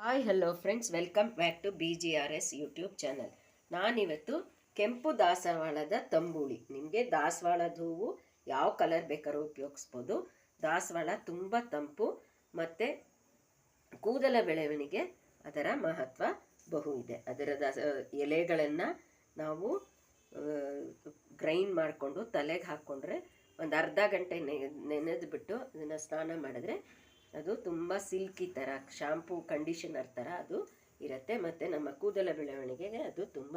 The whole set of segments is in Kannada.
Hi hello friends welcome back to B G R S YouTube channel ನಾನಿವತ್ತು ಕೆಂಪು ದಾಸವಾಳದ ತಂಬೂಳಿ. ನಿಮಗೆ ದಾಸವಾಳದ ಹೂವು ಯಾವ ಕಲರ್ ಬೇಕಾದ್ರೂ ಉಪಯೋಗಿಸ್ಬೋದು. ದಾಸವಾಳ ತುಂಬ ತಂಪು ಮತ್ತು ಕೂದಲ ಬೆಳವಣಿಗೆ ಅದರ ಮಹತ್ವ ಬಹು ಇದೆ. ಅದರ ದಾಸ ಎಲೆಗಳನ್ನು ನಾವು ಗ್ರೈಂಡ್ ಮಾಡಿಕೊಂಡು ತಲೆಗೆ ಹಾಕ್ಕೊಂಡ್ರೆ ಒಂದು ಅರ್ಧ ಗಂಟೆ ನೆನೆದು ಬಿಟ್ಟು ಅದನ್ನು ಸ್ನಾನ ಮಾಡಿದ್ರೆ ಅದು ತುಂಬ ಸಿಲ್ಕಿ ಥರ ಶಾಂಪೂ, ಕಂಡೀಷನರ್ ಥರ ಅದು ಇರುತ್ತೆ. ಮತ್ತು ನಮ್ಮ ಕೂದಲ ಬೆಳವಣಿಗೆಗೆ ಅದು ತುಂಬ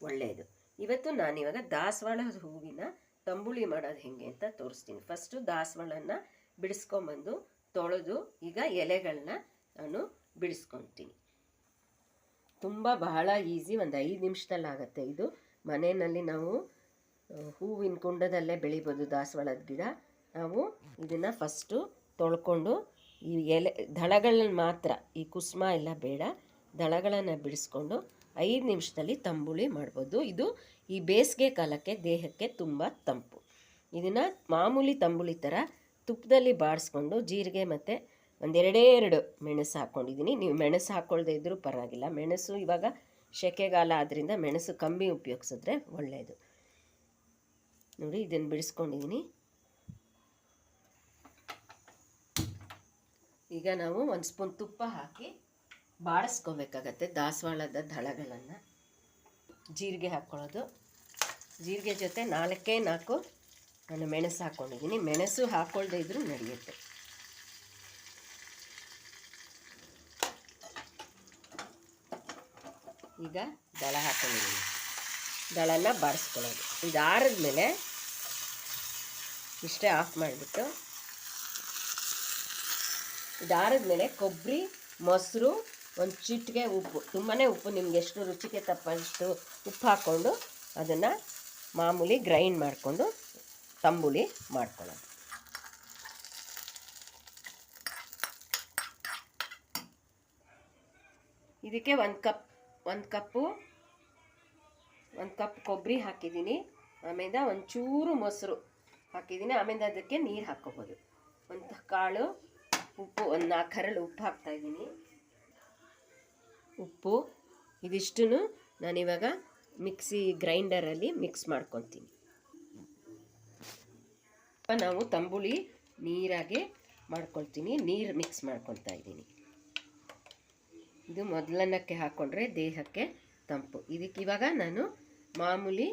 ಒಳ್ಳೆಯದು. ಇವತ್ತು ನಾನಿವಾಗ ದಾಸವಾಳ ಹೂವಿನ ತಂಬುಳಿ ಮಾಡೋದು ಹೇಗೆ ಅಂತ ತೋರಿಸ್ತೀನಿ. ಫಸ್ಟು ದಾಸವಾಳನ ಬಿಡಿಸ್ಕೊಂಬಂದು ತೊಳೆದು ಈಗ ಎಲೆಗಳನ್ನ ನಾನು ಬಿಡಿಸ್ಕೊತೀನಿ. ತುಂಬ ಬಹಳ ಈಸಿ, ಒಂದು ಐದು ನಿಮಿಷದಲ್ಲಿ ಆಗುತ್ತೆ ಇದು. ಮನೆಯಲ್ಲಿ ನಾವು ಹೂವಿನ ಕುಂಡದಲ್ಲೇ ಬೆಳಿಬೋದು ದಾಸವಾಳದ ಗಿಡ. ನಾವು ಇದನ್ನು ಫಸ್ಟು ತೊಳ್ಕೊಂಡು ಈ ಎಲೆ, ದಳಗಳನ್ನ ಮಾತ್ರ, ಈ ಕುಸುಮ ಎಲ್ಲ ಬೇಡ. ದಳಗಳನ್ನು ಬಿಡಿಸ್ಕೊಂಡು ಐದು ನಿಮಿಷದಲ್ಲಿ ತಂಬುಳಿ ಮಾಡ್ಬೋದು. ಇದು ಈ ಬೇಸಿಗೆ ಕಾಲಕ್ಕೆ, ದೇಹಕ್ಕೆ ತುಂಬ ತಂಪು. ಇದನ್ನು ಮಾಮೂಲಿ ತಂಬುಳಿ ಥರ ತುಪ್ಪದಲ್ಲಿ ಬಾಡಿಸ್ಕೊಂಡು ಜೀರಿಗೆ ಮತ್ತು ಒಂದೆರಡೇ ಎರಡು ಮೆಣಸು ಹಾಕ್ಕೊಂಡಿದ್ದೀನಿ ನೀವು ಮೆಣಸು ಹಾಕ್ಕೊಳ್ದೇ ಇದ್ದರೂ ಪರವಾಗಿಲ್ಲ. ಮೆಣಸು ಇವಾಗ ಸೆಕೆಗಾಲ ಆದ್ದರಿಂದ ಮೆಣಸು ಕಮ್ಮಿ ಉಪಯೋಗಿಸಿದ್ರೆ ಒಳ್ಳೆಯದು ನೋಡಿ, ಇದನ್ನು ಬಿಡಿಸ್ಕೊಂಡಿದ್ದೀನಿ. ಈಗ ನಾವು ಒಂದು ಸ್ಪೂನ್ ತುಪ್ಪ ಹಾಕಿ ಬಾಡಿಸ್ಕೋಬೇಕಾಗತ್ತೆ ದಾಸವಾಳದ ದಳಗಳನ್ನು. ಜೀರಿಗೆ ಹಾಕ್ಕೊಳ್ಳೋದು ಜೀರಿಗೆ ಜೊತೆ ನಾಲ್ಕೇ ನಾಲ್ಕು ನಾನು ಮೆಣಸು ಹಾಕ್ಕೊಂಡಿದ್ದೀನಿ ಮೆಣಸು ಹಾಕ್ಕೊಳ್ದೇ ಇದ್ರೂ ನಡೆಯುತ್ತೆ. ಈಗ ದಳ ಹಾಕೊಂಡಿದ್ದೀನಿ. ದಳನ ಬಾಡಿಸ್ಕೊಳ್ಳೋದು. ಇದು ಆರಿದ್ಮೇಲೆ ಇಷ್ಟೇ ಆಫ್ ಮಾಡಿಬಿಟ್ಟು ಇದಾರಿದ್ಮೇಲೆ ಕೊಬ್ಬರಿ, ಮೊಸರು, ಒಂದು ಚಿಟಿಕೆ ಉಪ್ಪು. ತುಂಬಾ ಉಪ್ಪು, ನಿಮ್ಗೆ ಎಷ್ಟು ರುಚಿಗೆ ತಪ್ಪಷ್ಟು ಉಪ್ಪು ಹಾಕ್ಕೊಂಡು ಅದನ್ನು ಮಾಮೂಲಿ ಗ್ರೈಂಡ್ ಮಾಡಿಕೊಂಡು ತಂಬುಳಿ ಮಾಡ್ಕೊಳ್ಳೋದು ಇದಕ್ಕೆ ಒಂದು ಕಪ್, ಒಂದು ಕಪ್ಪು, ಒಂದು ಕಪ್ ಕೊಬ್ಬರಿ ಹಾಕಿದ್ದೀನಿ. ಆಮೇಲೆ ಒಂಚೂರು ಮೊಸರು ಹಾಕಿದ್ದೀನಿ. ಆಮೇಲೆ ಅದಕ್ಕೆ ನೀರು ಹಾಕ್ಕೋಬೋದು. ಒಂದು ಕಾಳು ಉಪ್ಪು ಒಂದು ನಾಲ್ಕು ಹರಳು ಉಪ್ಪು ಹಾಕ್ತಾಯಿದ್ದೀನಿ ಉಪ್ಪು ಇದಿಷ್ಟು ನಾನಿವಾಗ ಮಿಕ್ಸಿ ಗ್ರೈಂಡರಲ್ಲಿ ಮಿಕ್ಸ್ ಮಾಡ್ಕೊತೀನಿ ನಾವು ತಂಬುಳಿ ನೀರಾಗೆ ಮಾಡ್ಕೊಳ್ತೀನಿ. ನೀರು ಮಿಕ್ಸ್ ಮಾಡ್ಕೊತಾ ಇದ್ದೀನಿ. ಇದು ಮೊದಲನ್ನಕ್ಕೆ ಹಾಕ್ಕೊಂಡ್ರೆ ದೇಹಕ್ಕೆ ತಂಪು. ಇದಕ್ಕೆ ಇವಾಗ ನಾನು ಮಾಮೂಲಿ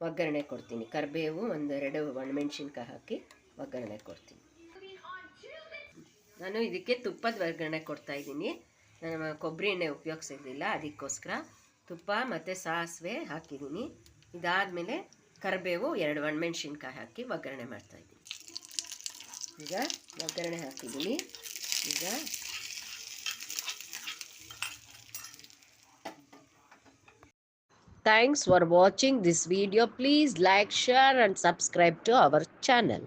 ಒಗ್ಗರಣೆ ಕೊಡ್ತೀನಿ. ಕರಿಬೇವು ಒಂದೆರಡು ಒಣಮೆಣ್ಸಿನ್ಕಾಯಿ ಹಾಕಿ ಒಗ್ಗರಣೆ ಕೊಡ್ತೀನಿ. ನಾನು ಇದಕ್ಕೆ ತುಪ್ಪದ ಒಗ್ಗರಣೆ ಕೊಡ್ತಾ ಇದ್ದೀನಿ ನಾನು ಕೊಬ್ಬರಿ ಎಣ್ಣೆ ಉಪಯೋಗಿಸಿದ್ದಿಲ್ಲ ಅದಕ್ಕೋಸ್ಕರ ತುಪ್ಪ ಮತ್ತು ಸಾಸಿವೆ ಹಾಕಿದ್ದೀನಿ ಇದಾದಮೇಲೆ ಕರಿಬೇವು ಎರಡು ಒಣಮೆಣ್ಸಿನ್ಕಾಯಿ ಹಾಕಿ ಒಗ್ಗರಣೆ ಮಾಡ್ತಾಯಿದ್ದೀನಿ ಈಗ ಒಗ್ಗರಣೆ ಹಾಕಿದ್ದೀನಿ ಈಗ Thanks for watching this video. Please like, share and subscribe to our channel.